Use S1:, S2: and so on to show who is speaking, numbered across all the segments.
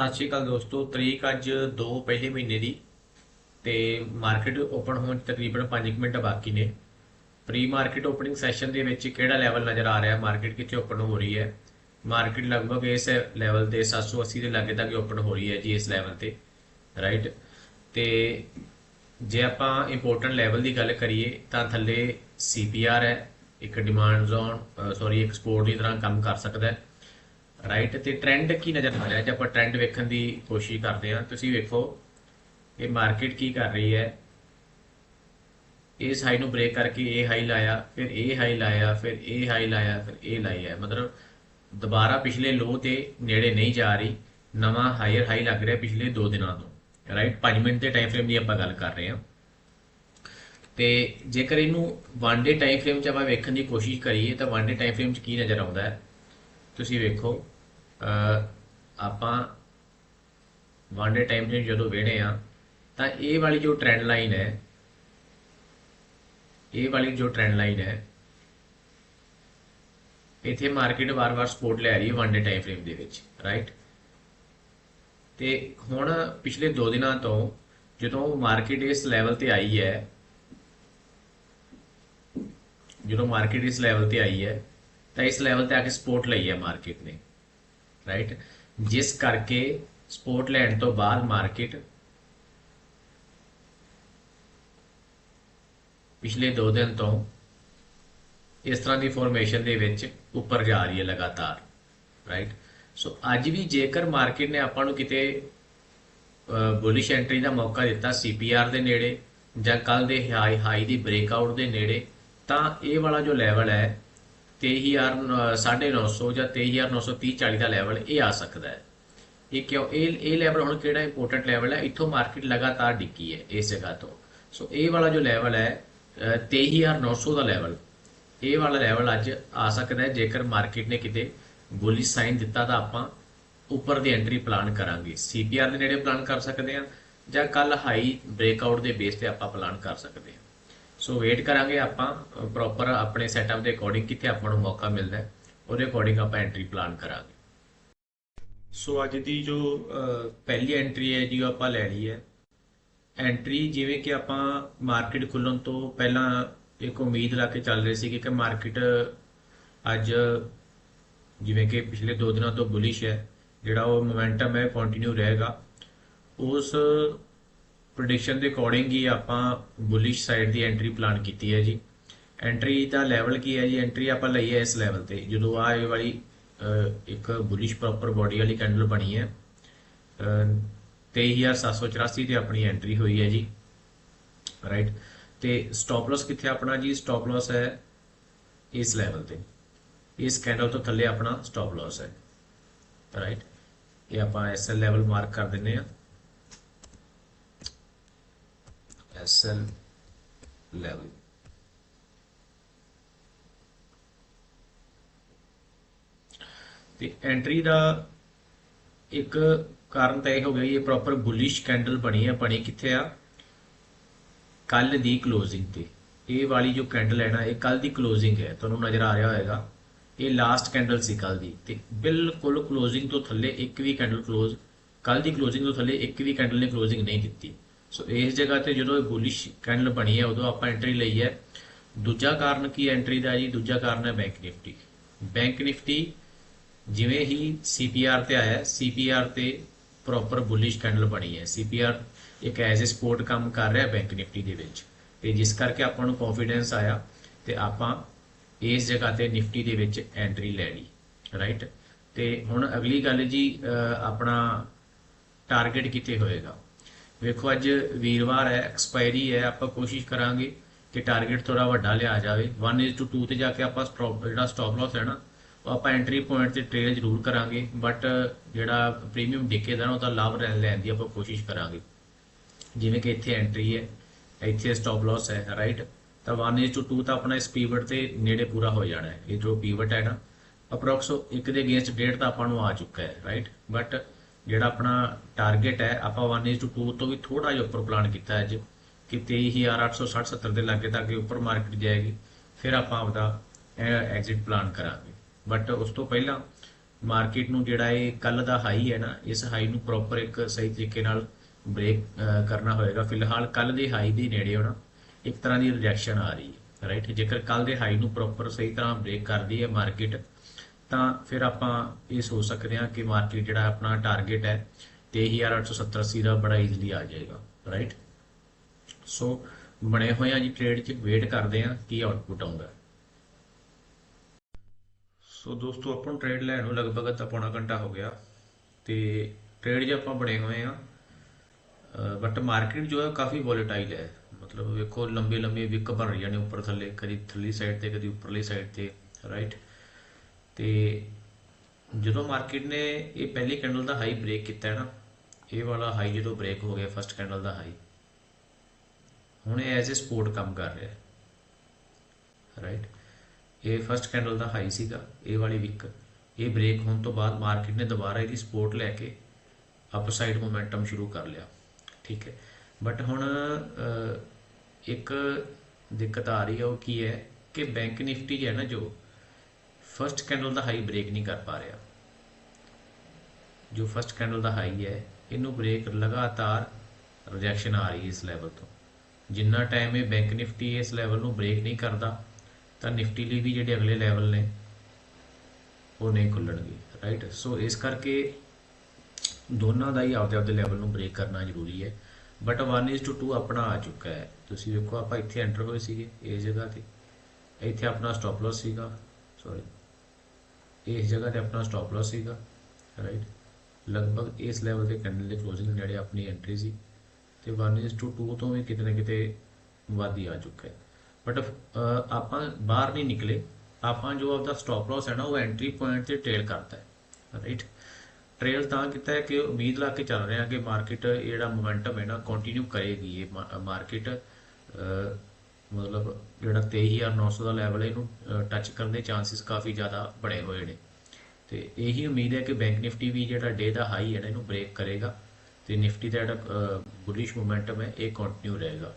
S1: ਸਤਿ ਸ਼੍ਰੀ ਅਕਾਲ ਦੋਸਤੋ, ਤਰੀਕ ਅੱਜ 2 ਪਹਿਲੇ ਮਹੀਨੇ ਦੀ ਤੇ ਮਾਰਕੀਟ ਓਪਨ ਹੋਣ 'ਚ ਤਕਰੀਬਨ 5 ਮਿੰਟ ਬਾਕੀ ਨੇ। ਪ੍ਰੀ ਮਾਰਕੀਟ ਓਪਨਿੰਗ ਸੈਸ਼ਨ ਦੇ ਵਿੱਚ ਕਿਹੜਾ ਲੈਵਲ ਨਜ਼ਰ ਆ ਰਿਹਾ? ਮਾਰਕੀਟ ਕਿੱਥੇ ਓਪਨ ਹੋ ਰਹੀ ਹੈ? ਮਾਰਕੀਟ ਲਗਭਗ ਇਸ ਲੈਵਲ ਤੇ 780 ਦੇ ਲਾਗੇ ਤੱਕ ਓਪਨ ਹੋ ਰਹੀ ਹੈ ਜੀ ਇਸ ਲੈਵਲ ਤੇ ਰਾਈਟ ਤੇ ਜੇ ਆਪਾਂ ਇੰਪੋਰਟੈਂਟ ਲੈਵਲ ਦੀ ਗੱਲ ਕਰੀਏ ਤਾਂ ਥੱਲੇ CPR ਹੈ, ਇੱਕ ਡਿਮਾਂਡ ਜ਼ੋਨ ਸੌਰੀ ਇੱਕ ਦੀ ਤਰ੍ਹਾਂ ਕੰਮ ਕਰ ਸਕਦਾ ਹੈ। ਰਾਈਟ ਤੇ ਟ੍ਰੈਂਡ ਕੀ ਨਜ਼ਰ ਆ ਰਿਹਾ? ਜੇ ਆਪਾਂ ਟ੍ਰੈਂਡ ਵੇਖਣ ਦੀ ਕੋਸ਼ਿਸ਼ ਕਰਦੇ ਹਾਂ, ਤੁਸੀਂ ਵੇਖੋ, ਇਹ ਮਾਰਕੀਟ ਕੀ ਕਰ ਰਹੀ ਹੈ? ਇਸ ਹਾਈ ਨੂੰ ਬ੍ਰੇਕ ਕਰਕੇ ਇਹ ਹਾਈ ਲਾਇਆ, ਫਿਰ ਇਹ ਹਾਈ ਲਾਇਆ, ਫਿਰ ਇਹ ਹਾਈ ਲਾਇਆ, ਫਿਰ ਇਹ ਲਾਇਆ ਮਤਲਬ ਦੁਬਾਰਾ ਪਿਛਲੇ ਲੋ ਤੇ ਨੇੜੇ ਨਹੀਂ ਜਾ ਰਹੀ, ਨਵਾਂ ਹਾਇਰ ਹਾਈ ਲੱਗ ਰਿਹਾ ਪਿਛਲੇ 2 ਦਿਨਾਂ ਤੋਂ। ਰਾਈਟ 5 ਮਿੰਟ ਦੇ ਟਾਈਮ ਫਰੇਮ ਦੀ ਆਪਾਂ ਗੱਲ ਕਰ ਰਹੇ ਹਾਂ। ਤੇ ਜੇਕਰ ਇਹਨੂੰ 1 ਡੇ ਟਾਈਮ ਫਰੇਮ 'ਚ ਆਪਾਂ ਵੇਖਣ ਦੀ ਕੋਸ਼ਿਸ਼ ਕਰੀਏ, ਤਾਂ 1 ਡੇ ਟਾਈਮ ਫਰੇਮ 'ਚ ਕੀ ਨਜ਼ਰ ਆਉਂਦਾ ਹੈ? ਤੁਸੀਂ ਵੇਖੋ ਆਪਾਂ ਵਨ ਡੇ ਟਾਈਮ ਫਰੇਮ ਜਦੋਂ ਵੇਣੇ ਆ, ਤਾਂ ਇਹ ਵਾਲੀ ਜੋ ਟ੍ਰੈਂਡ ਲਾਈਨ ਹੈ, ਇਹ ਵਾਲੀ ਜੋ ਟ੍ਰੈਂਡ ਲਾਈਨ ਹੈ, ਇੱਥੇ ਮਾਰਕੀਟ ਵਾਰ-ਵਾਰ ਸਪੋਰਟ ਲੈ ਰਹੀ ਹੈ ਵਨ ਡੇ ਟਾਈਮ ਫਰੇਮ ਦੇ ਵਿੱਚ ਰਾਈਟ ਤੇ ਹੁਣ ਪਿਛਲੇ 2 ਦਿਨਾਂ ਤੋਂ ਜਦੋਂ ਮਾਰਕੀਟ ਇਸ ਲੈਵਲ ਤੇ ਆਈ ਹੈ, ਜਦੋਂ ਮਾਰਕੀਟ ਇਸ ਲੈਵਲ ਤੇ ਆਈ ਹੈ, ਤਾਂ ਇਸ ਲੈਵਲ ਤੇ ਆ ਕੇ ਸਪੋਰਟ ਲਈ ਹੈ ਮਾਰਕੀਟ ਨੇ। ਰਾਈਟ ਜਿਸ ਕਰਕੇ ਸਪੋਰਟ ਤੋਂ ਬਾਅਦ ਮਾਰਕੀਟ ਪਿਛਲੇ 2 ਦਿਨ ਤੋਂ ਇਸ ਤਰ੍ਹਾਂ ਦੀ ਫਾਰਮੇਸ਼ਨ ਦੇ ਵਿੱਚ ਉੱਪਰ ਜਾ ਰਹੀ ਹੈ ਲਗਾਤਾਰ। ਰਾਈਟ ਸੋ ਅੱਜ ਵੀ ਜੇਕਰ ਮਾਰਕੀਟ ਨੇ ਆਪਾਂ ਨੂੰ ਕਿਤੇ ਬੁਲਿਸ਼ ਐਂਟਰੀ ਦਾ ਮੌਕਾ ਦਿੱਤਾ CPR ਦੇ ਨੇੜੇ ਜਾਂ ਕੱਲ ਦੇ ਹਾਈ ਹਾਈ ਦੀ ਬ੍ਰੇਕਆਊਟ ਦੇ ਨੇੜੇ, ਤਾਂ ਇਹ ਵਾਲਾ ਜੋ ਲੈਵਲ ਹੈ 23900 ਜਾਂ 23930 40 ਦਾ ਲੈਵਲ ਇਹ ਆ ਸਕਦਾ ਹੈ। ਇਹ ਕਿਉਂ? ਇਹ ਇਹ ਲੈਵਲ ਹੁਣ ਕਿਹੜਾ ਇੰਪੋਰਟੈਂਟ ਲੈਵਲ ਹੈ? ਇੱਥੋਂ ਮਾਰਕੀਟ ਲਗਾਤਾਰ ਡਿੱਗੀ ਹੈ ਇਸ ਜਗ੍ਹਾ ਤੋਂ। ਸੋ ਇਹ ਵਾਲਾ ਜੋ ਲੈਵਲ ਹੈ ਅਹ, 23900 ਦਾ ਲੈਵਲ ਇਹ ਵਾਲਾ ਲੈਵਲ ਅੱਜ ਆ ਸਕਦਾ ਹੈ। ਜੇਕਰ ਮਾਰਕੀਟ ਨੇ ਕਿਤੇ ਬੁਲਿਸ਼ ਸਾਈਨ ਦਿੱਤਾ ਤਾਂ ਆਪਾਂ ਉੱਪਰ ਦੀ ਐਂਟਰੀ ਪਲਾਨ ਕਰਾਂਗੇ। CPR ਦੇ ਨੇੜੇ ਪਲਾਨ ਕਰ ਸਕਦੇ ਹਾਂ ਜਾਂ ਕੱਲ ਹਾਈ ਬ੍ਰੇਕਆਊਟ ਦੇ ਬੇਸ ਤੇ ਆਪਾਂ ਪਲਾਨ ਕਰ ਸਕਦੇ ਹਾਂ। ਸੋ ਵੇਟ ਕਰਾਂਗੇ ਆਪਾਂ ਪ੍ਰੋਪਰ ਆਪਣੇ ਸੈਟਅਪ ਦੇ ਅਕੋਰਡਿੰਗ ਕਿੱਥੇ ਆਪਾਂ ਨੂੰ ਮੌਕਾ ਮਿਲਦਾ ਹੈ, ਉਹਦੇ ਅਕੋਰਡਿੰਗ ਆਪਾਂ ਐਂਟਰੀ ਪਲਾਨ ਕਰਾਂਗੇ। ਸੋ ਅੱਜ ਦੀ ਜੋ ਪਹਿਲੀ ਐਂਟਰੀ ਹੈ ਜੀ, ਉਹ ਆਪਾਂ ਲੈ ਲਈ ਹੈ। ਐਂਟਰੀ ਜਿਵੇਂ ਕਿ ਆਪਾਂ ਮਾਰਕੀਟ ਖੁੱਲਣ ਤੋਂ ਪਹਿਲਾਂ ਇੱਕ ਉਮੀਦ ਲਾ ਕੇ ਚੱਲ ਰਹੇ ਸੀ ਕਿ ਮਾਰਕੀਟ ਅੱਜ, ਜਿਵੇਂ ਕਿ ਪਿਛਲੇ 2 ਦਿਨਾਂ ਤੋਂ ਬੁਲਿਸ਼ ਹੈ, ਜਿਹੜਾ ਉਹ ਮੋਮੈਂਟਮ ਹੈ ਕੰਟੀਨਿਊ ਰਹੇਗਾ। ਉਸ ਪ੍ਰੈਡਿਕਸ਼ਨ ਦੇ ਅਕੋਰਡਿੰਗ ਹੀ ਆਪਾਂ ਬੁਲਿਸ਼ ਸਾਈਡ ਦੀ ਐਂਟਰੀ ਪਲਾਨ ਕੀਤੀ ਹੈ ਜੀ। ਐਂਟਰੀ ਦਾ ਲੈਵਲ ਕੀ ਹੈ ਜੀ? ਐਂਟਰੀ ਆਪਾਂ ਲਈ ਹੈ ਇਸ ਲੈਵਲ ਤੇ। ਜਦੋਂ ਆ ਇਹ ਵਾਲੀ ਇੱਕ ਬੁਲਿਸ਼ ਪ੍ਰੋਪਰ ਬਾਡੀ ਵਾਲੀ ਕੈਂਡਲ ਬਣੀ ਹੈ ਅਹ, 23784 ਤੇ ਆਪਣੀ ਐਂਟਰੀ ਹੋਈ ਹੈ ਜੀ। ਰਾਈਟ ਤੇ ਸਟਾਪ ਲਾਸ ਕਿੱਥੇ ਆਪਣਾ ਜੀ? ਸਟਾਪ ਲਾਸ ਹੈ ਇਸ ਲੈਵਲ ਤੇ। ਇਸ ਕੈਂਡਲ ਤੋਂ ਥੱਲੇ ਆਪਣਾ ਸਟਾਪ ਲਾਸ ਹੈ। ਰਾਈਟ ਇਹ ਆਪਾਂ ਐਸਐਲ ਲੈਵਲ ਮਾਰਕ ਕਰ ਦਿੰਨੇ ਆ ਐਸਐਲ ਲੈਵਲ ਤੇ ਐਂਟਰੀ ਦਾ ਇੱਕ ਕਾਰਨ ਤਾਂ ਇਹ ਹੋ ਗਿਆ ਇਹ ਪ੍ਰੋਪਰ ਬੁਲਿਸ਼ ਕੈਂਡਲ ਬਣੀ ਹੈ ਬਣੀ ਕਿੱਥੇ ਆ? ਕੱਲ ਦੀ ਕਲੋਜ਼ਿੰਗ ਤੇ। ਇਹ ਵਾਲੀ ਜੋ ਕੈਂਡਲ ਹੈ ਨਾ, ਇਹ ਕੱਲ ਦੀ ਕਲੋਜ਼ਿੰਗ ਹੈ, ਤੁਹਾਨੂੰ ਨਜ਼ਰ ਆ ਰਿਹਾ ਹੋਵੇਗਾ ਇਹ ਲਾਸਟ ਕੈਂਡਲ ਸੀ ਕੱਲ ਦੀ। ਤੇ ਬਿਲਕੁਲ ਕਲੋਜ਼ਿੰਗ ਤੋਂ ਥੱਲੇ ਇੱਕ ਵੀ ਕੈਂਡਲ ਕਲੋਜ਼ ਕੱਲ ਦੀ ਕਲੋਜ਼ਿੰਗ ਤੋਂ ਥੱਲੇ ਇੱਕ ਵੀ ਕੈਂਡਲ ਨੇ ਕਲੋਜ਼ਿੰਗ ਨਹੀਂ ਦਿੱਤੀ। ਸੋ ਇਸ ਜਗ੍ਹਾ ਤੇ ਜਦੋਂ ਇਹ ਬੁਲਿਸ਼ ਕੈਂਡਲ ਬਣੀ ਹੈ, ਉਦੋਂ ਆਪਾਂ ਐਂਟਰੀ ਲਈ ਹੈ। ਦੂਜਾ ਕਾਰਨ ਕੀ ਐਂਟਰੀ ਦਾ ਜੀ? ਦੂਜਾ ਕਾਰਨ ਹੈ ਬੈਂਕ ਨਿਫਟੀ ਬੈਂਕ ਨਿਫਟੀ ਜਿਵੇਂ ਹੀ CPR ਤੇ ਆਇਆ CPR ਤੇ ਪ੍ਰੋਪਰ ਬੁਲਿਸ਼ ਕੈਂਡਲ ਬਣੀ ਹੈ। CPR ਇੱਕ ਐਜ਼ ਅ ਸਪੋਰਟ ਕੰਮ ਕਰ ਰਿਹਾ ਬੈਂਕ ਨਿਫਟੀ ਦੇ ਵਿੱਚ। ਤੇ ਜਿਸ ਕਰਕੇ ਆਪਾਂ ਨੂੰ ਕੌਨਫੀਡੈਂਸ ਆਇਆ ਤੇ ਆਪਾਂ ਇਸ ਜਗ੍ਹਾ ਤੇ ਨਿਫਟੀ ਦੇ ਵਿੱਚ ਐਂਟਰੀ ਲੈ ਲਈ। ਰਾਈਟ ਤੇ ਹੁਣ ਅਗਲੀ ਗੱਲ ਜੀ ਆਪਣਾ ਟਾਰਗੇਟ ਕਿੱਥੇ ਹੋਏਗਾ? ਵੇਖੋ ਅੱਜ ਵੀਰਵਾਰ ਹੈ ਐਕਸਪਾਇਰੀ ਹੈ, ਆਪਾਂ ਕੋਸ਼ਿਸ਼ ਕਰਾਂਗੇ ਕਿ ਟਾਰਗੇਟ ਥੋੜਾ ਵੱਡਾ ਲਿਆ ਜਾਵੇ। 1:2 ਤੇ ਜਾ ਕੇ ਆਪਾਂ ਸਟਾਪ ਜਿਹੜਾ ਸਟਾਪ ਲਾਸ ਹੈ ਨਾ, ਉਹ ਆਪਾਂ ਐਂਟਰੀ ਪੁਆਇੰਟ ਤੇ ਟ੍ਰੇਡ ਜ਼ਰੂਰ ਕਰਾਂਗੇ ਬਟ ਜਿਹੜਾ ਪ੍ਰੀਮੀਅਮ ਡਿਕੇਦਾ ਨਾ ਉਹਦਾ ਲਾਭ ਲੈਣ ਲੈਣ ਦੀ ਆਪਾਂ ਕੋਸ਼ਿਸ਼ ਕਰਾਂਗੇ। ਜਿਵੇਂ ਕਿ ਇੱਥੇ ਐਂਟਰੀ ਹੈ, ਇੱਥੇ ਸਟਾਪ ਲਾਸ ਹੈ ਰਾਈਟ ਤਾਂ 1:2 ਤਾਂ ਆਪਣਾ ਇਸ ਪੀਵਟ ਤੇ ਨੇੜੇ ਪੂਰਾ ਹੋ ਜਾਣਾ ਹੈ। ਇਹ ਜੋ ਪੀਵਟ ਹੈ ਨਾ ਅਪਰੋਕਸ ਇੱਕ ਦੇ ਅਗੇਂਸਟ ਡੇਟ ਤਾਂ ਆਪਾਂ ਨੂੰ ਆ ਚੁੱਕਾ ਹੈ ਰਾਈਟ ਬਟ ਜਿਹੜਾ ਆਪਣਾ ਟਾਰਗੇਟ ਹੈ, ਆਪਾਂ 1:2 ਤੋਂ ਵੀ ਥੋੜਾ ਜਿਹਾ ਉੱਪਰ ਪਲਾਨ ਕੀਤਾ ਹੈ ਅੱਜ ਕਿ 23860 70 ਦੇ ਲਾਗੇ ਤੱਕ ਉੱਪਰ ਮਾਰਕੀਟ ਜਾਏਗੀ, ਫਿਰ ਆਪਾਂ ਆਪਦਾ ਐਗਜ਼ਿਟ ਪਲਾਨ ਕਰਾਂਗੇ। ਬਟ ਉਸ ਤੋਂ ਪਹਿਲਾਂ ਮਾਰਕੀਟ ਨੂੰ ਜਿਹੜਾ ਇਹ ਕੱਲ ਦਾ ਹਾਈ ਹੈ ਨਾ, ਇਸ ਹਾਈ ਨੂੰ ਪ੍ਰੋਪਰ ਇੱਕ ਸਹੀ ਤਰੀਕੇ ਨਾਲ ਬ੍ਰੇਕ ਕਰਨਾ ਹੋਏਗਾ। ਫਿਲਹਾਲ ਕੱਲ ਦੇ ਹਾਈ ਦੇ ਨੇੜੇ ਹੋਣਾ, ਇੱਕ ਤਰ੍ਹਾਂ ਦੀ ਰਿਜੈਕਸ਼ਨ ਆ ਰਹੀ ਹੈ ਰਾਈਟ ਜੇਕਰ ਕੱਲ ਦੇ ਹਾਈ ਨੂੰ ਪ੍ਰੋਪਰ ਸਹੀ ਤਰ੍ਹਾਂ ਬ੍ਰੇਕ ਕਰਦੀ ਹੈ ਮਾਰਕੀਟ ਤਾਂ ਫਿਰ ਆਪਾਂ ਇਹ ਸੋਚ ਸਕਦੇ ਹਾਂ ਕਿ ਮਾਰਕੀਟ ਜਿਹੜਾ ਆਪਣਾ ਟਾਰਗੇਟ ਹੈ 23870 ਦਾ ਬੜਾ ਈਜ਼ੀਲੀ ਆ ਜਾਏਗਾ ਰਾਈਟ ਸੋ ਬਣੇ ਹੋਏ ਆ ਜੀ ਟ੍ਰੇਡ 'ਚ ਵੇਟ ਕਰਦੇ ਆ ਕੀ ਆਉਟਪੁੱਟ ਆਉਂਦਾ ਸੋ ਦੋਸਤੋ, ਆਪਾਂ ਨੂੰ ਟ੍ਰੇਡ ਲੈਣ ਨੂੰ ਲਗਭਗ ਅੱਧਾ ਪੌਣਾ ਘੰਟਾ ਹੋ ਗਿਆ ਤੇ ਟ੍ਰੇਡ 'ਚ ਆਪਾਂ ਬਣੇ ਹੋਏ ਆ ਬਟ ਮਾਰਕੀਟ ਜੋ ਹੈ ਕਾਫੀ ਵੋਲੇਟਾਈਲ ਹੈ। ਮਤਲਬ ਵੇਖੋ ਲੰਬੇ ਲੰਬੇ ਵਿਕ ਬਣ ਰਹੀਆਂ ਨੇ ਉੱਪਰ ਥੱਲੇ, ਕਦੀ ਥੱਲੀ ਸਾਈਡ ਤੇ, ਕਦੀ ਉੱਪਰਲੀ ਸਾਈਡ ਤੇ ਰਾਈਟ ਤੇ ਜਦੋਂ ਮਾਰਕੀਟ ਨੇ ਇਹ ਪਹਿਲੀ ਕੈਂਡਲ ਦਾ ਹਾਈ ਬ੍ਰੇਕ ਕੀਤਾ ਹੈ ਨਾ, ਇਹ ਵਾਲਾ ਹਾਈ ਜਦੋਂ ਬ੍ਰੇਕ ਹੋ ਗਿਆ ਫਸਟ ਕੈਂਡਲ ਦਾ ਹਾਈ ਹੁਣ ਇਹ ਐਜ਼ ਅ ਸਪੋਰਟ ਕੰਮ ਕਰ ਰਿਹਾ ਹੈ ਰਾਈਟ ਇਹ ਫਸਟ ਕੈਂਡਲ ਦਾ ਹਾਈ ਸੀਗਾ, ਇਹ ਵਾਲੀ ਵਿਕ ਇਹ ਬ੍ਰੇਕ ਹੋਣ ਤੋਂ ਬਾਅਦ ਮਾਰਕੀਟ ਨੇ ਦੁਬਾਰਾ ਇਹਦੀ ਸਪੋਰਟ ਲੈ ਕੇ ਅਪਸਾਈਡ ਮੋਮੈਂਟਮ ਸ਼ੁਰੂ ਕਰ ਲਿਆ, ਠੀਕ ਹੈ? ਬਟ ਹੁਣ ਇੱਕ ਦਿੱਕਤ ਆ ਰਹੀ ਹੈ, ਉਹ ਕੀ ਹੈ ਕਿ ਬੈਂਕ ਨਿਫਟੀ ਹੈ ਨਾ ਜੋ ਫਸਟ ਕੈਂਡਲ ਦਾ ਹਾਈ ਬ੍ਰੇਕ ਨਹੀਂ ਕਰ ਪਾ ਰਿਹਾ। ਜੋ ਫਸਟ ਕੈਂਡਲ ਦਾ ਹਾਈ ਹੈ, ਇਹਨੂੰ ਬ੍ਰੇਕ ਲਗਾਤਾਰ ਰਿਜੈਕਸ਼ਨ ਆ ਰਹੀ ਹੈ ਇਸ ਲੈਵਲ ਤੋਂ। ਜਿੰਨਾ ਟਾਈਮ ਇਹ ਬੈਂਕ ਨਿਫਟੀ ਇਸ ਲੈਵਲ ਨੂੰ ਬ੍ਰੇਕ ਨਹੀਂ ਕਰਦਾ, ਤਾਂ ਨਿਫਟੀ ਲਈ ਵੀ ਜਿਹੜੇ ਅਗਲੇ ਲੈਵਲ ਨੇ, ਉਹ ਨਹੀਂ ਖੁੱਲਣਗੇ ਰਾਈਟ ਸੋ ਇਸ ਕਰਕੇ ਦੋਨਾਂ ਦਾ ਹੀ ਆਪਦੇ ਆਪਦੇ ਲੈਵਲ ਨੂੰ ਬ੍ਰੇਕ ਕਰਨਾ ਜ਼ਰੂਰੀ ਹੈ। ਬਟ 1:2 ਆਪਣਾ ਆ ਚੁੱਕਾ ਹੈ। ਤੁਸੀਂ ਵੇਖੋ, ਆਪਾਂ ਇੱਥੇ ਐਂਟਰ ਹੋਏ ਸੀਗੇ ਇਸ ਜਗ੍ਹਾ ਤੇ। ਇੱਥੇ ਆਪਣਾ ਸਟਾਪ ਲਾਸ ਸੀਗਾ। ਸੌਰੀ ਇਸ ਜਗ੍ਹਾ ਤੇ ਆਪਣਾ ਸਟਾਪ ਲਾਸ ਸੀਗਾ ਰਾਈਟ ਲਗਭਗ ਇਸ ਲੈਵਲ ਤੇ ਕੈਂਡਲ ਦੇ ਕਲੋਜ਼ਿੰਗ ਨੇੜੇ ਆਪਣੀ ਐਂਟਰੀ ਸੀ ਤੇ 1:2 ਤੋਂ ਵੀ ਕਿਤੇ ਨਾ ਕਿਤੇ ਵਾਧੀ ਆ ਚੁੱਕਾ ਹੈ। ਬਟ ਆਪਾਂ ਬਾਹਰ ਨਹੀਂ ਨਿਕਲੇ, ਆਪਾਂ ਜੋ ਆਪਦਾ ਸਟਾਪ ਲਾਸ ਹੈ ਨਾ, ਉਹ ਐਂਟਰੀ ਪੁਆਇੰਟ ਤੇ ਟ੍ਰੇਲ ਕਰਦਾ ਹੈ ਰਾਈਟ ਟ੍ਰੇਲ ਤਾਂ ਕੀਤਾ ਹੈ ਕਿ ਉਮੀਦ ਲਾ ਕੇ ਚੱਲ ਰਹੇ ਹਾਂ ਕਿ ਮਾਰਕੀਟ ਜਿਹੜਾ ਮੋਮੈਂਟਮ ਹੈ ਨਾ ਕੰਟੀਨਿਊ ਕਰੇਗੀ ਇਹ ਮਾਰਕੀਟ ਮਤਲਬ ਜਿਹੜਾ 23900 ਦਾ ਲੈਵਲ ਹੈ, ਇਹਨੂੰ ਟੱਚ ਕਰਨ ਦੇ ਚਾਂਸਸ ਕਾਫੀ ਜ਼ਿਆਦਾ ਬਣੇ ਹੋਏ ਨੇ। ਤੇ ਇਹੀ ਉਮੀਦ ਹੈ ਕਿ ਬੈਂਕ ਨਿਫਟੀ ਵੀ ਜਿਹੜਾ ਡੇ ਦਾ ਹਾਈ ਹੈ ਨਾ, ਇਹਨੂੰ ਬ੍ਰੇਕ ਕਰੇਗਾ। ਤੇ ਨਿਫਟੀ ਦਾ ਜਿਹੜਾ ਬੁਲਿਸ਼ ਮੋਮੈਂਟਮ ਹੈ, ਇਹ ਕੰਟੀਨਿਊ ਰਹੇਗਾ।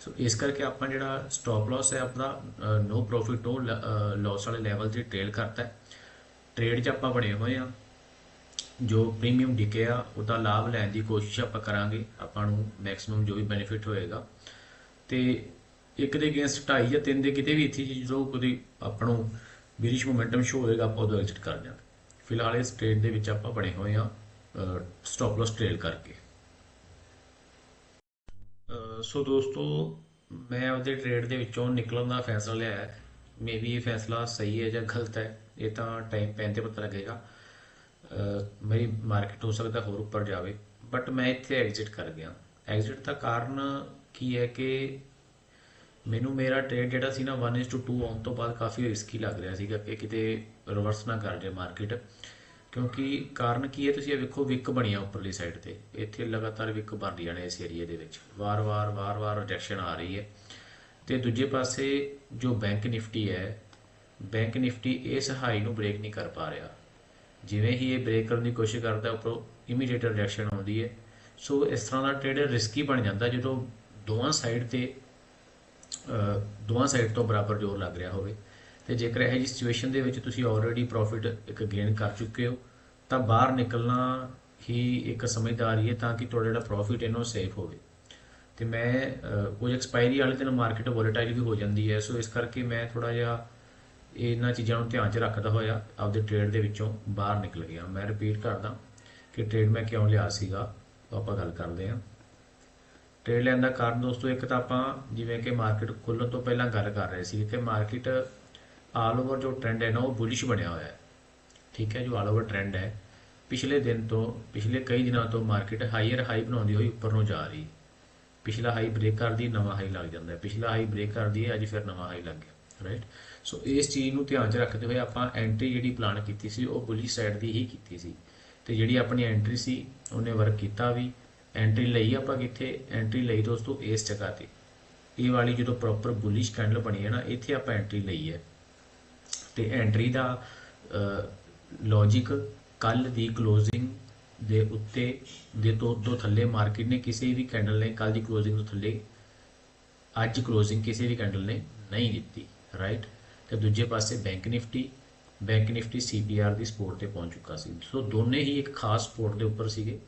S1: ਸੋ ਇਸ ਕਰਕੇ ਆਪਾਂ ਜਿਹੜਾ ਸਟਾਪ ਲਾਸ ਹੈ, ਆਪਣਾ ਨੋ ਪ੍ਰੋਫਿਟ ਨੋ ਲਾਸ ਵਾਲੇ ਲੈਵਲ ਤੇ ਟ੍ਰੇਲ ਕਰਤਾ ਹੈ। ਟ੍ਰੇਡ 'ਚ ਆਪਾਂ ਬਣੇ ਹੋਏ ਆ ਜੋ ਪ੍ਰੀਮੀਅਮ ਡਿਕੇ ਆ ਉਹਦਾ ਲਾਭ ਲੈਣ ਦੀ ਕੋਸ਼ਿਸ਼ ਆਪਾਂ ਕਰਾਂਗੇ। ਆਪਾਂ ਨੂੰ ਮੈਕਸਿਮਮ ਜੋ ਵੀ ਬੈਨੀਫਿਟ ਹੋਏਗਾ। ਤੇ ਇੱਕ ਦੇ ਅਗੇਂਸਟ 2.5 ਜਾਂ 3 ਦੇ ਕਿਤੇ ਵੀ ਇੱਥੇ ਜਦੋਂ ਕੋਈ ਆਪਾਂ ਨੂੰ ਬਿਰਿਸ਼ ਮੋਮੈਂਟਮ ਸ਼ੋ ਹੋਏਗਾ ਆਪਾਂ ਉਦੋਂ ਐਗਜ਼ਿਟ ਕਰ ਜਾਵਾਂਗੇ ਫਿਲਹਾਲ ਇਸ ਟ੍ਰੇਡ ਦੇ ਵਿੱਚ ਆਪਾਂ ਬਣੇ ਹੋਏ ਆ ਸਟਾਪ ਲਾਸ ਟ੍ਰੇਲ ਕਰਕੇ। ਸੋ ਦੋਸਤੋ, ਮੈਂ ਆਪਦੇ ਟ੍ਰੇਡ ਦੇ ਵਿੱਚੋਂ ਨਿਕਲਣ ਦਾ ਫੈਸਲਾ ਲਿਆ ਹੈ। ਮੇਬੀ ਇਹ ਫੈਸਲਾ ਸਹੀ ਹੈ ਜਾਂ ਗਲਤ ਹੈ, ਇਹ ਤਾਂ ਟਾਈਮ ਪੈਣ ਤੇ ਪਤਾ ਲੱਗੇਗਾ। ਮੇਰੀ ਮਾਰਕੀਟ ਹੋ ਸਕਦਾ ਹੋਰ ਉੱਪਰ ਜਾਵੇ ਬਟ ਮੈਂ ਇੱਥੇ ਐਗਜ਼ਿਟ ਕਰ ਗਿਆ। ਐਗਜ਼ਿਟ ਦਾ ਕਾਰਨ ਕੀ ਹੈ ਕਿ ਮੈਨੂੰ ਮੇਰਾ ਟ੍ਰੇਡ ਜਿਹੜਾ ਸੀ ਨਾ 1:2 ਆਉਣ ਤੋਂ ਬਾਅਦ ਕਾਫੀ ਰਿਸਕੀ ਲੱਗ ਰਿਹਾ ਸੀਗਾ ਕਿ ਕਿਤੇ ਰਿਵਰਸ ਨਾ ਕਰ ਜਾਏ ਮਾਰਕੀਟ ਕਿਉਂਕਿ ਕਾਰਨ ਕੀ ਹੈ? ਤੁਸੀਂ ਇਹ ਵੇਖੋ ਵਿਕ ਆ ਉੱਪਰਲੀ ਸਾਈਡ ਤੇ। ਇੱਥੇ ਲਗਾਤਾਰ ਵਿਕ ਬਣ ਰਹੀਆਂ ਨੇ ਇਸ ਏਰੀਆ ਦੇ ਵਿੱਚ। ਵਾਰ-ਵਾਰ ਵਾਰ-ਵਾਰ ਰਿਜੈਕਸ਼ਨ ਆ ਰਹੀ ਹੈ। ਤੇ ਦੂਜੇ ਪਾਸੇ ਜੋ ਬੈਂਕ ਨਿਫਟੀ ਹੈ ਬੈਂਕ ਨਿਫਟੀ ਇਸ ਹਾਈ ਨੂੰ ਬ੍ਰੇਕ ਨਹੀਂ ਕਰ ਪਾ ਰਿਹਾ। ਜਿਵੇਂ ਹੀ ਇਹ ਬ੍ਰੇਕ ਕਰਨ ਦੀ ਕੋਸ਼ਿਸ਼ ਕਰਦਾ, ਉੱਪਰੋਂ ਇਮੀਡੀਏਟ ਰਿਜੈਕਸ਼ਨ ਆਉਂਦੀ ਹੈ। ਸੋ ਇਸ ਤਰ੍ਹਾਂ ਦਾ ਟ੍ਰੇਡ ਰਿਸਕੀ ਬਣ ਜਾਂਦਾ ਜਦੋਂ ਦੋਵਾਂ ਸਾਈਡ ਤੇ ਦੋਵਾਂ ਸਾਈਡ ਤੋਂ ਬਰਾਬਰ ਜ਼ੋਰ ਲੱਗ ਰਿਹਾ ਹੋਵੇ। ਤੇ ਜੇਕਰ ਇਹ ਜੀ ਸਿਚੁਏਸ਼ਨ ਦੇ ਵਿੱਚ ਤੁਸੀਂ ਆਲਰੇਡੀ ਪ੍ਰੋਫਿਟ ਇੱਕ ਗੇਨ ਕਰ ਚੁੱਕੇ ਹੋ, ਤਾਂ ਬਾਹਰ ਨਿਕਲਣਾ ਹੀ ਇੱਕ ਸਮਝਦਾਰੀ ਹੈ ਤਾਂ ਕਿ ਤੁਹਾਡਾ ਜਿਹੜਾ ਪ੍ਰੋਫਿਟ ਇਹਨੂੰ ਸੇਫ ਹੋਵੇ। ਤੇ ਮੈਂ ਕੁਝ ਐਕਸਪਾਇਰੀ ਵਾਲੇ ਦਿਨ ਮਾਰਕੀਟ ਵੋਲੇਟਾਈਲ ਵੀ ਹੋ ਜਾਂਦੀ ਹੈ, ਸੋ ਇਸ ਕਰਕੇ ਮੈਂ ਥੋੜਾ ਜਿਹਾ ਇਹਨਾਂ ਚੀਜ਼ਾਂ ਨੂੰ ਧਿਆਨ 'ਚ ਰੱਖਦਾ ਹੋਇਆ, ਆਪਦੇ ਟ੍ਰੇਡ ਦੇ ਵਿੱਚੋਂ ਬਾਹਰ ਨਿਕਲ ਗਿਆ। ਮੈਂ ਰਿਪੀਟ ਕਰਦਾ ਕਿ ਟ੍ਰੇਡ ਮੈਂ ਕਿਉਂ ਲਿਆ ਸੀਗਾ, ਆਪਾਂ ਗੱਲ ਕਰਦੇ ਹਾਂ। ਟ੍ਰੇਡ ਲੈਣ ਦਾ ਕਾਰਨ ਦੋਸਤੋ, ਇੱਕ ਤਾਂ ਆਪਾਂ ਜਿਵੇਂ ਕਿ ਮਾਰਕੀਟ ਖੁੱਲਣ ਤੋਂ ਪਹਿਲਾਂ ਗੱਲ ਕਰ ਰਹੇ ਸੀ ਕਿ ਮਾਰਕੀਟ ਆਲ ਓਵਰ ਜੋ ਟ੍ਰੈਂਡ ਹੈ ਨਾ, ਉਹ ਬੁਲਿਸ਼ ਬਣਿਆ ਹੋਇਆ ਹੈ। ਠੀਕ ਹੈ, ਜੋ ਆਲ ਓਵਰ ਟ੍ਰੈਂਡ ਹੈ, ਪਿਛਲੇ ਦਿਨ ਤੋਂ, ਪਿਛਲੇ ਕਈ ਦਿਨਾਂ ਤੋਂ ਮਾਰਕੀਟ ਹਾਈਅਰ ਹਾਈ ਬਣਾਉਂਦੀ ਹੋਈ ਉੱਪਰ ਨੂੰ ਜਾ ਰਹੀ। ਪਿਛਲਾ ਹਾਈ ਬ੍ਰੇਕ ਕਰਦੀ, ਨਵਾਂ ਹਾਈ ਲੱਗ ਜਾਂਦਾ ਪਿਛਲਾ ਹਾਈ ਬ੍ਰੇਕ ਕਰਦੀ ਹੈ, ਅੱਜ ਫਿਰ ਨਵਾਂ ਹਾਈ ਲੱਗ ਗਿਆ ਰਾਈਟ ਸੋ ਇਸ ਚੀਜ਼ ਨੂੰ ਧਿਆਨ 'ਚ ਰੱਖਦੇ ਹੋਏ ਆਪਾਂ ਐਂਟਰੀ ਜਿਹੜੀ ਪਲਾਨ ਕੀਤੀ ਸੀ, ਉਹ ਬੁਲਿਸ਼ ਸਾਈਡ ਦੀ ਹੀ ਕੀਤੀ ਸੀ। ਤੇ ਜਿਹੜੀ ਆਪਣੀ ਐਂਟਰੀ ਸੀ, ਉਹਨੇ ਵਰਕ ਕੀਤਾ ਵੀ। ਐਂਟਰੀ ਲਈ ਆਪਾਂ ਕਿੱਥੇ? ਐਂਟਰੀ ਲਈ ਦੋਸਤੋ, ਇਸ ਜਗ੍ਹਾ ਤੇ। ਇਹ ਵਾਲੀ ਜਦੋਂ ਪ੍ਰੋਪਰ ਬੁਲਿਸ਼ ਕੈਂਡਲ ਬਣੀ ਹੈ ਨਾ, ਇੱਥੇ ਆਪਾਂ ਐਂਟਰੀ ਲਈ ਹੈ। ਤੇ ਐਂਟਰੀ ਦਾ ਲੌਜੀਕ ਕੱਲ ਦੀ ਕਲੋਜ਼ਿੰਗ ਦੇ ਉੱਤੇ, ਦੇ ਤੋਂ ਤੋਂ ਥੱਲੇ ਮਾਰਕੀਟ ਨੇ ਕਿਸੇ ਵੀ ਕੈਂਡਲ ਨੇ ਕੱਲ ਦੀ ਕਲੋਜ਼ਿੰਗ ਤੋਂ ਥੱਲੇ, ਅੱਜ ਕਲੋਜ਼ਿੰਗ ਕਿਸੇ ਵੀ ਕੈਂਡਲ ਨੇ ਨਹੀਂ ਦਿੱਤੀ ਰਾਈਟ ਤੇ ਦੂਜੇ ਪਾਸੇ bank Nifty bank Nifty CPR ਦੀ ਸਪੋਰਟ ਤੇ ਪਹੁੰਚ ਚੁੱਕਾ ਸੀ। ਸੋ ਦੋਨੇ ਹੀ ਇੱਕ ਖਾਸ ਸਪੋਰਟ ਦੇ ਉੱਪਰ ਸੀਗੇ।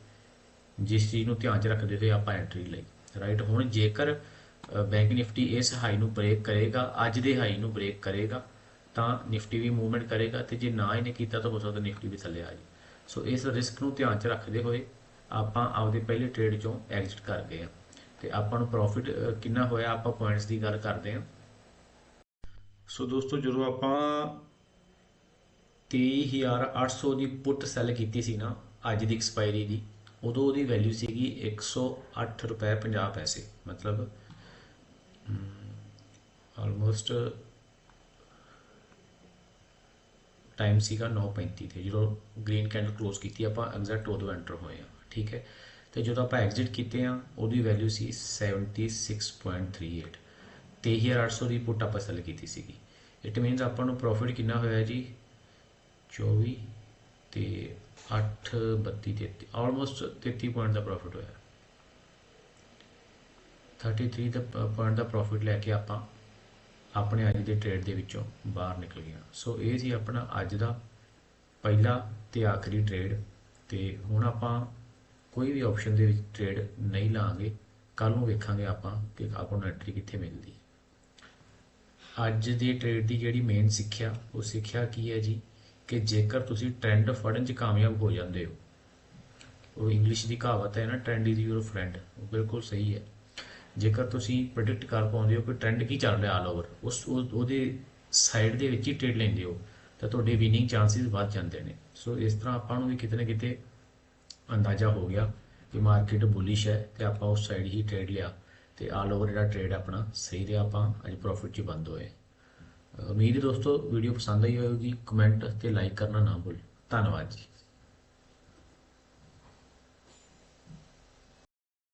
S1: ਜਿਸ ਚੀਜ਼ ਨੂੰ ਧਿਆਨ 'ਚ ਰੱਖਦੇ ਹੋਏ ਆਪਾਂ ਐਂਟਰੀ ਲਈ। ਰਾਈਟ ਹੁਣ ਜੇਕਰ ਬੈਂਕ ਨਿਫਟੀ ਇਸ ਹਾਈ ਨੂੰ ਬ੍ਰੇਕ ਕਰੇਗਾ, ਅੱਜ ਦੇ ਹਾਈ ਨੂੰ ਬ੍ਰੇਕ ਕਰੇਗਾ, ਤਾਂ ਨਿਫਟੀ ਵੀ ਮੂਵਮੈਂਟ ਕਰੇਗਾ ਤੇ ਜੇ ਨਾ ਇਹਨੇ ਕੀਤਾ ਤਾਂ ਹੋ ਸਕਦਾ ਨਿਫਟੀ ਵੀ ਥੱਲੇ ਆ ਜਾਏ। ਸੋ ਇਸ ਰਿਸਕ ਨੂੰ ਧਿਆਨ 'ਚ ਰੱਖਦੇ ਹੋਏ ਆਪਾਂ ਆਪਦੇ ਪਹਿਲੇ ਟ੍ਰੇਡ ਚੋਂ ਐਗਜ਼ਿਟ ਕਰ ਗਏ ਆ ਤੇ ਆਪਾਂ ਨੂੰ ਪ੍ਰੋਫਿਟ ਕਿੰਨਾ ਹੋਇਆ ਆਪਾਂ ਪੁਆਇੰਟਸ ਦੀ ਗੱਲ ਕਰਦੇ ਆ ਸੋ ਦੋਸਤੋ, ਜਦੋਂ ਆਪਾਂ 23800 ਦੀ ਪੁੱਟ ਸੈਲ ਕੀਤੀ ਸੀ ਨਾ, ਅੱਜ ਦੀ ਐਕਸਪਾਇਰੀ ਦੀ ਉਦੋਂ ਉਹਦੀ ਵੈਲਿਊ ਸੀਗੀ 108 ਰੁਪਏ 50 ਪੈਸੇ, ਮਤਲਬ ਆਲਮੋਸਟ ਟਾਈਮ ਸੀਗਾ 9:35 ਤੇ, ਜਦੋਂ ਗ੍ਰੀਨ ਕੈਂਡਲ ਕਲੋਜ਼ ਕੀਤੀ, ਆਪਾਂ ਐਗਜ਼ੈਕਟ ਉਦੋਂ ਐਂਟਰ ਹੋਏ ਆ ਠੀਕ ਹੈ? ਤੇ ਜਦੋਂ ਆਪਾਂ ਐਗਜ਼ਿਟ ਕੀਤੇ ਆ ਉਹਦੀ ਵੈਲਿਊ ਸੀ 76.38 23800 ਦੀ ਪੁੱਟ ਆਪਾਂ ਸੈਲ ਕੀਤੀ ਸੀਗੀ। ਇਟ ਮੀਨਸ ਆਪਾਂ ਨੂੰ ਪ੍ਰੋਫਿਟ ਕਿੰਨਾ ਹੋਇਆ ਜੀ? 24 ਤੇ 8 32 33 ਆਲਮੋਸਟ 33 ਪੁਆਇੰਟ ਦਾ ਪ੍ਰੋਫਿਟ ਹੋਇਆ। 33 ਦਾ ਪੁਆਇੰਟ ਦਾ ਪ੍ਰੋਫਿਟ ਲੈ ਕੇ ਆਪਾਂ ਆਪਣੇ ਅੱਜ ਦੇ ਟ੍ਰੇਡ ਦੇ ਵਿੱਚੋਂ ਬਾਹਰ ਨਿਕਲ ਗਏ ਸੋ ਇਹ ਸੀ ਆਪਣਾ ਅੱਜ ਦਾ ਪਹਿਲਾ ਤੇ ਆਖਰੀ ਟ੍ਰੇਡ ਤੇ ਹੁਣ ਆਪਾਂ ਕੋਈ ਵੀ ਆਪਸ਼ਨ ਦੇ ਵਿੱਚ ਟ੍ਰੇਡ ਨਹੀਂ ਲਾਂਗੇ। ਕੱਲ ਨੂੰ ਵੇਖਾਂਗੇ ਆਪਾਂ ਕਿ ਆਪਾਂ ਨੂੰ ਐਂਟਰੀ ਕਿੱਥੇ ਮਿਲਦੀ। ਅੱਜ ਦੇ ਟ੍ਰੇਡ ਦੀ ਜਿਹੜੀ ਮੇਨ ਸਿੱਖਿਆ, ਉਹ ਸਿੱਖਿਆ ਕੀ ਹੈ ਜੀ? ਕਿ ਜੇਕਰ ਤੁਸੀਂ ਟ੍ਰੈਂਡ ਫੜਨ 'ਚ ਕਾਮਯਾਬ ਹੋ ਜਾਂਦੇ ਹੋ, ਉਹ ਇੰਗਲਿਸ਼ ਦੀ ਕਹਾਵਤ ਹੈ ਨਾ ਟ੍ਰੈਂਡ ਇਜ਼ ਯੂਰ ਫਰੈਂਡ ਉਹ ਬਿਲਕੁਲ ਸਹੀ ਹੈ। ਜੇਕਰ ਤੁਸੀਂ ਪ੍ਰੈਡਿਕਟ ਕਰ ਪਾਉਂਦੇ ਹੋ ਕਿ ਟ੍ਰੈਂਡ ਕੀ ਚੱਲ ਰਿਹਾ ਆਲ ਓਵਰ ਉਸ ਉਹਦੇ ਸਾਈਡ ਦੇ ਵਿੱਚ ਹੀ ਟ੍ਰੇਡ ਲੈਂਦੇ ਹੋ, ਤਾਂ ਤੁਹਾਡੇ ਵਿਨਿੰਗ ਚਾਂਸਸ ਵੱਧ ਜਾਂਦੇ ਨੇ। ਸੋ ਇਸ ਤਰ੍ਹਾਂ ਆਪਾਂ ਨੂੰ ਵੀ ਕਿਤੇ ਨਾ ਕਿਤੇ ਅੰਦਾਜ਼ਾ ਹੋ ਗਿਆ ਕਿ ਮਾਰਕੀਟ ਬੁਲਿਸ਼ ਹੈ ਤੇ ਆਪਾਂ ਉਸ ਸਾਈਡ ਹੀ ਟ੍ਰੇਡ ਲਿਆ ਤੇ ਆਲ ਓਵਰ ਜਿਹੜਾ ਟ੍ਰੇਡ ਆਪਣਾ ਸਹੀ ਰਿਹਾ, ਆਪਾਂ ਅੱਜ ਪ੍ਰੋਫਿਟ 'ਚ ਬੰਦ ਹੋਏ। ਉਮੀਦ ਹੈ ਦੋਸਤੋ ਵੀਡੀਓ ਪਸੰਦ ਆਈ ਹੋਵੇਗੀ। ਕਮੈਂਟ ਤੇ ਲਾਈਕ ਕਰਨਾ ਨਾ ਭੁੱਲਿਓ ਧੰਨਵਾਦ ਜੀ।